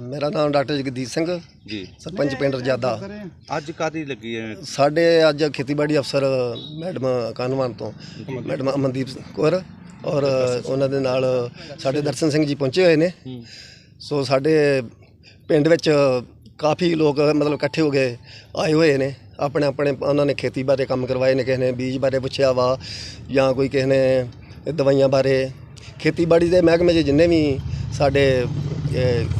ਮੇਰਾ ਨਾਮ ਡਾਕਟਰ ਜਗਦੀਪ ਸਿੰਘ ਜੀ। ਸਰਪੰਚ ਪਿੰਡ ਰਜਾਦਾ। ਅੱਜ ਕਾਦੀ ਲੱਗੀ ਹੈ? ਸਾਡੇ ਅੱਜ ਖੇਤੀਬਾੜੀ ਅਫਸਰ ਮੈਡਮ ਕਾਨਵਾਨ ਤੋਂ ਮੈਡਮ ਅਮਨਦੀਪ ਕੌਰ ਔਰ ਉਹਨਾਂ ਦੇ ਨਾਲ ਸਾਡੇ ਦਰਸ਼ਨ ਸਿੰਘ ਜੀ ਪਹੁੰਚੇ ਹੋਏ ਨੇ। ਸੋ ਸਾਡੇ ਪਿੰਡ ਵਿੱਚ ਕਾਫੀ ਲੋਕ ਮਤਲਬ ਇਕੱਠੇ ਹੋ ਗਏ ਆਏ ਹੋਏ ਨੇ। ਆਪਣੇ ਆਪਣੇ ਉਹਨਾਂ ਨੇ ਖੇਤੀ ਬਾਰੇ ਕੰਮ ਕਰਵਾਏ ਨੇ ਕਿਸੇ ਨੇ ਬੀਜ ਬਾਰੇ ਪੁੱਛਿਆ ਵਾ ਜਾਂ ਕੋਈ ਕਿਸੇ ਨੇ ਦਵਾਈਆਂ ਬਾਰੇ। ਖੇਤੀਬਾੜੀ ਦੇ ਮਹਿਕਮੇ 'ਚ ਜਿੰਨੇ ਵੀ ਸਾਡੇ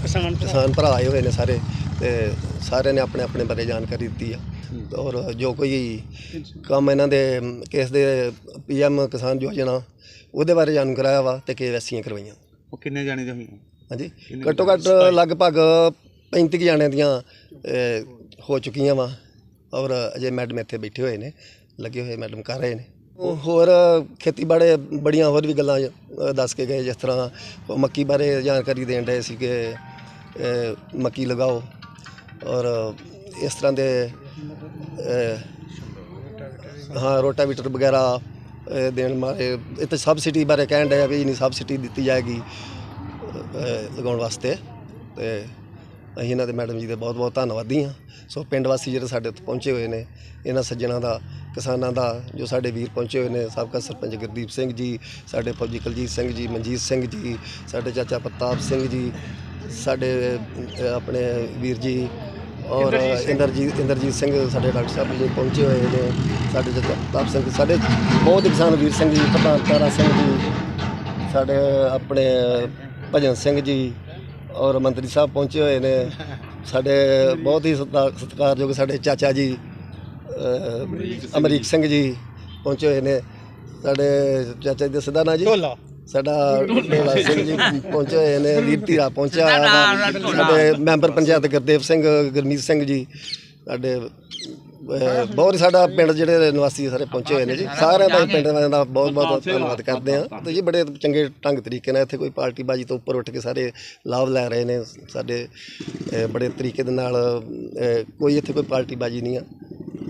ਕਿਸਾਨ ਕਿਸਾਨ ਭਰਾ ਆਏ ਹੋਏ ਨੇ ਸਾਰੇ ਤੇ ਸਾਰਿਆਂ ਨੇ ਆਪਣੇ ਆਪਣੇ ਬਾਰੇ ਜਾਣਕਾਰੀ ਦਿੱਤੀ ਆ। ਔਰ ਜੋ ਕੋਈ ਕੰਮ ਇਹਨਾਂ ਦੇ ਕਿਸ ਦੇ ਪੀਐਮ ਕਿਸਾਨ ਯੋਜਨਾ ਉਹਦੇ ਬਾਰੇ ਜਾਣੂ ਕਰਾਇਆ ਵਾ ਤੇ ਕੇਵੈਸੀਆਂ ਕਰਵਾਈਆਂ। ਉਹ ਕਿੰਨੇ ਜਾਣੇ ਦੇ ਹੋਈਆਂ? ਹਾਂਜੀ। ਘੱਟੋ ਘੱਟ ਲਗਭਗ 35 ਕੁ ਜਾਣਿਆਂ ਦੀਆਂ ਹੋ ਚੁੱਕੀਆਂ ਵਾ। ਔਰ ਅਜੇ ਮੈਡਮ ਇੱਥੇ ਬੈਠੇ ਹੋਏ ਨੇ ਲੱਗੇ ਹੋਏ ਮੈਡਮ ਕਰ ਰਹੇ ਨੇ। ਹੋਰ ਖੇਤੀਬਾੜੀ ਬੜੀਆਂ ਹੋਰ ਵੀ ਗੱਲਾਂ ਦੱਸ ਕੇ ਗਏ ਜਿਸ ਤਰ੍ਹਾਂ ਮੱਕੀ ਬਾਰੇ ਜਾਣਕਾਰੀ ਦੇਣ ਡਏ ਸੀ ਕਿ ਮੱਕੀ ਲਗਾਓ ਔਰ ਇਸ ਤਰ੍ਹਾਂ ਦੇ ਅਹ, ਹਾਂ ਰੋਟਾਵੀਟਰ ਵਗੈਰਾ ਦੇਣ ਮਾਰੇ ਇੱਥੇ ਸਬਸਿਡੀ ਬਾਰੇ ਕਹਿਣ ਡਏ ਆ ਵੀ ਨਹੀਂ ਸਬਸਿਡੀ ਦਿੱਤੀ ਜਾਏਗੀ ਲਗਾਉਣ ਵਾਸਤੇ ਤੇ ਅਸੀਂ ਇਹਨਾਂ ਦੇ ਮੈਡਮ ਜੀ ਦੇ ਬਹੁਤ ਬਹੁਤ ਧੰਨਵਾਦੀ ਹਾਂ। ਸੋ ਪਿੰਡ ਵਾਸੀ ਜਿਹੜੇ ਸਾਡੇ ਉੱਤੇ ਪਹੁੰਚੇ ਹੋਏ ਨੇ ਇਹਨਾਂ ਸੱਜਣਾ ਦਾ ਕਿਸਾਨਾਂ ਦਾ ਜੋ ਸਾਡੇ ਵੀਰ ਪਹੁੰਚੇ ਹੋਏ ਨੇ ਸਾਬਕਾ ਸਰਪੰਚ ਗੁਰਦੀਪ ਸਿੰਘ ਜੀ ਸਾਡੇ ਫੌਜੀ ਕੁਲਜੀਤ ਸਿੰਘ ਜੀ ਮਨਜੀਤ ਸਿੰਘ ਜੀ ਸਾਡੇ ਚਾਚਾ ਪ੍ਰਤਾਪ ਸਿੰਘ ਜੀ ਸਾਡੇ ਆਪਣੇ ਵੀਰ ਜੀ ਔਰ ਇੰਦਰਜੀਤ ਇੰਦਰਜੀਤ ਸਿੰਘ ਸਾਡੇ ਡਾਕਟਰ ਸਾਹਿਬ ਜੀ ਪਹੁੰਚੇ ਹੋਏ ਨੇ ਸਾਡੇ ਚਾਚਾ ਪ੍ਰਤਾਪ ਸਿੰਘ ਸਾਡੇ ਬਹੁਤ ਕਿਸਾਨ ਵੀਰ ਸਿੰਘ ਜੀ ਪ੍ਰਧਾਨ ਤਾਰਾ ਸਿੰਘ ਜੀ ਸਾਡੇ ਆਪਣੇ ਭਜਨ ਸਿੰਘ ਜੀ ਔਰ ਮੰਤਰੀ ਸਾਹਿਬ ਪਹੁੰਚੇ ਹੋਏ ਨੇ। ਸਾਡੇ ਬਹੁਤ ਹੀ ਸਤਿਕਾਰ- ਸਤਿਕਾਰਯੋਗ ਸਾਡੇ ਚਾਚਾ ਜੀ ਅਹ, ਅਮਰੀਕ ਸਿੰਘ ਜੀ ਪਹੁੰਚੇ ਹੋਏ ਨੇ। ਸਾਡੇ ਚਾਚਾ ਜੀ ਦਾ ਸਿੱਧਾ ਨਾਂ ਜੀ। ਸਾਡਾ ਢੋਲਾ ਸਿੰਘ ਜੀ ਪਹੁੰਚੇ ਹੋਏ ਨੇ। ਵੀਰ ਧੀਰਾ ਪਹੁੰਚਿਆ। ਹੋਇਆ ਵਾ। ਸਾਡੇ ਮੈਂਬਰ ਪੰਚਾਇਤ ਗੁਰਦੇਵ ਸਿੰਘ ਗੁਰਮੀਤ ਸਿੰਘ ਜੀ ਸਾਡੇ ਅਹ, ਬਹੁਤ ਸਾਡਾ ਪਿੰਡ ਜਿਹੜੇ ਨਿਵਾਸੀ ਸਾਰੇ ਪਹੁੰਚੇ ਹੋਏ ਨੇ ਜੀ। ਸਾਰਿਆਂ ਦਾ ਹੀ ਪਿੰਡ ਵਾਲਿਆਂ ਦਾ ਬਹੁਤ ਬਹੁਤ ਧੰਨਵਾਦ ਕਰਦੇ ਹਾਂ। ਤੇ ਜੀ ਬੜੇ ਚੰਗੇ ਢੰਗ ਤਰੀਕੇ ਨਾਲ ਇੱਥੇ ਕੋਈ ਪਾਰਟੀ ਬਾਜੀ ਤੋਂ ਉੱਪਰ ਉੱਠ ਕੇ ਸਾਰੇ ਲਾਭ ਲੈ ਰਹੇ ਨੇ। ਸਾਡੇ ਅਹ, ਬੜੇ ਤਰੀਕੇ ਦੇ ਨਾਲ ਅਹ, ਕੋਈ ਇੱਥੇ ਕੋਈ ਪਾਰਟੀ ਬਾਜੀ ਨਹੀਂ ਆ।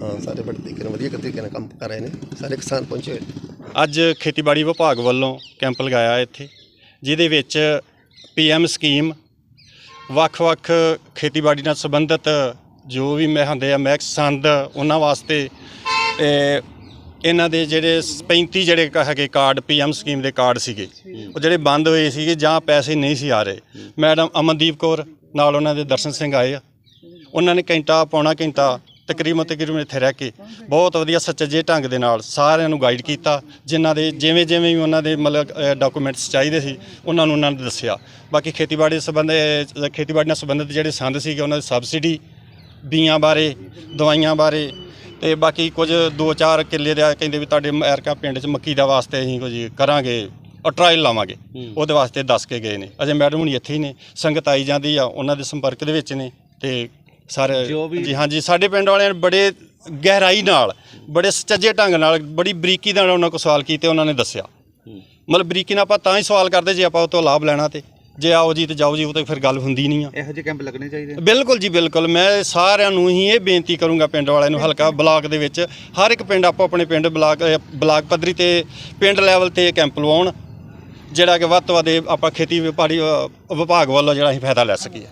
ਹਾਂ ਸਾਰੇ ਬੜੇ ਤਰੀਕੇ ਨਾਲ ਵਧੀਆ ਤਰੀਕੇ ਨਾਲ ਕੰਮ ਕਰ ਰਹੇ ਨੇ। ਸਾਰੇ ਕਿਸਾਨ ਪਹੁੰਚੇ ਹੋਏ ਨੇ। ਅੱਜ ਖੇਤੀਬਾੜੀ ਵਿਭਾਗ ਵੱਲੋਂ ਕੈਂਪ ਲਗਾਇਆ ਇੱਥੇ ਜਿਹਦੇ ਵਿੱਚ ਪੀਐਮ ਸਕੀਮ ਵੱਖ-ਵੱਖ ਖੇਤੀਬਾੜੀ ਨਾਲ ਸੰਬੰਧਿਤ ਜੋ ਵੀ ਮੈਂ ਹੁੰਦੇ ਆ ਮਹਿਕ ਸੰਦ ਉਹਨਾਂ ਵਾਸਤੇ ਇਹਨਾਂ ਦੇ ਜਿਹੜੇ 35 ਜਿਹੜੇ ਕ- ਹੈਗੇ ਕਾਰਡ ਪੀਐਮ ਸਕੀਮ ਦੇ ਕਾਰਡ ਸੀਗੇ, ਉਹ ਜਿਹੜੇ ਬੰਦ ਹੋਏ ਸੀਗੇ ਜਾਂ ਪੈਸੇ ਨਹੀਂ ਸੀ ਆ ਰਹੇ। ਮੈਡਮ ਅਮਨਦੀਪ ਕੌਰ ਨਾਲ ਉਹਨਾਂ ਦੇ ਦਰਸ਼ਨ ਸਿੰਘ ਆਏ ਆ। ਉਹਨਾਂ ਨੇ ਘੰਟਾ ਪੌਣਾ ਘੰਟਾ ਤਕਰੀਬਨ ਤਕਰੀਬਨ ਇੱਥੇ ਰਹਿ ਕੇ ਬਹੁਤ ਵਧੀਆ ਸੱਚੇ ਢੰਗ ਦੇ ਨਾਲ ਸਾਰਿਆਂ ਨੂੰ ਗਾਈਡ ਕੀਤਾ, ਜਿਨ੍ਹਾਂ ਦੇ ਜਿਵੇਂ ਜਿਵੇਂ ਵੀ ਉਹਨਾਂ ਦੇ ਮਤਲਬ ਡਾਕੂਮੈਂਟਸ ਚਾਹੀਦੇ ਸੀ, ਉਹਨਾਂ ਨੂੰ ਉਹਨਾਂ ਨੇ ਦੱਸਿਆ। ਬਾਕੀ ਖੇਤੀਬਾੜੀ ਸੰਬੰਧ ਖੇਤੀਬਾੜੀ ਨਾਲ ਸੰਬੰਧਿਤ ਜਿਹੜੇ ਸੰਦ ਸੀਗੇ, ਉਹਨਾਂ ਦੀ ਸਬਸਿਡੀ ਬੀਆਂ ਬਾਰੇ ਦਵਾਈਆਂ ਬਾਰੇ ਤੇ ਬਾਕੀ ਕੁਝ 2-4 ਕਿੱਲੇ ਦਾ ਕਹਿੰਦੇ ਵੀ ਤੁਹਾਡੇ ਐਰਕਾ ਪਿੰਡ 'ਚ ਮੱਕੀ ਦਾ ਵਾਸਤੇ ਅਸੀਂ ਕੁਝ ਕਰਾਂਗੇ ਔਰ ਟਰਾਇਲ ਲਾਵਾਂਗੇ। ਉਹਦੇ ਵਾਸਤੇ ਦੱਸ ਕੇ ਗਏ ਨੇ। ਅਜੇ ਮੈਡਮ ਹੁਣੀ ਇੱਥੇ ਹੀ ਨੇ ਸੰਗਤ ਆਈ ਜਾਂਦੀ ਆ ਉਹਨਾਂ ਦੇ ਸੰਪਰਕ ਦੇ ਵਿੱਚ ਨੇ ਤੇ ਸਾਰੇ ਜੀ ਹਾਂਜੀ ਸਾਡੇ ਪਿੰਡ ਵਾਲਿਆਂ ਨੇ ਬੜੇ ਗਹਿਰਾਈ ਨਾਲ ਬੜੇ ਸੱਚੇ ਢੰਗ ਨਾਲ ਬੜੀ ਬਰੀਕੀ ਨਾਲ ਉਹਨਾਂ ਕੋਲ ਸਵਾਲ ਕੀਤੇ ਉਹਨਾਂ ਨੇ ਦੱਸਿਆ। ਮਤਲਬ ਬਰੀਕੀ ਨਾਲ ਆਪਾਂ ਤਾਂ ਹੀ ਸਵਾਲ ਕਰਦੇ ਜੇ ਆਪਾਂ ਉਹ ਤੋਂ ਲਾਭ ਲੈਣਾ ਤੇ। ਜੇ ਆਓ ਜੀ ਤੇ ਜਾਓ ਜੀ ਉਹ ਤਾਂ ਫਿਰ ਗੱਲ ਹੁੰਦੀ ਨਹੀਂ ਆ। ਇਹੋ ਜਿਹੇ ਕੈਂਪ ਲੱਗਣੇ ਚਾਹੀਦੇ ਬਿਲਕੁਲ ਜੀ ਬਿਲਕੁਲ। ਮੈਂ ਸਾਰਿਆਂ ਨੂੰ ਹੀ ਇਹ ਬੇਨਤੀ ਕਰੂੰਗਾ ਪਿੰਡ ਵਾਲਿਆਂ ਨੂੰ ਹਲਕਾ ਬਲਾਕ ਦੇ ਵਿੱਚ। ਹਰ ਇੱਕ ਪਿੰਡ ਆਪੋ ਆਪਣੇ ਪਿੰਡ ਬਲਾਕ ਬਲਾਕ ਪੱਧਰੀ ਤੇ ਪਿੰਡ ਲੈਵਲ ਤੇ ਇਹ ਕੈਂਪ ਲਵਾਉਣ ਜਿਹੜਾ ਕਿ ਵੱਧ ਤੋਂ ਵੱਧ ਇਹ ਆਪਾਂ ਖੇਤੀ ਵਿਭਾੜੀ ਵਿਭਾਗ ਵੱਲੋਂ ਜਿਹੜਾ ਅਸੀਂ ਫਾਇਦਾ ਲੈ ਸਕੀਏ।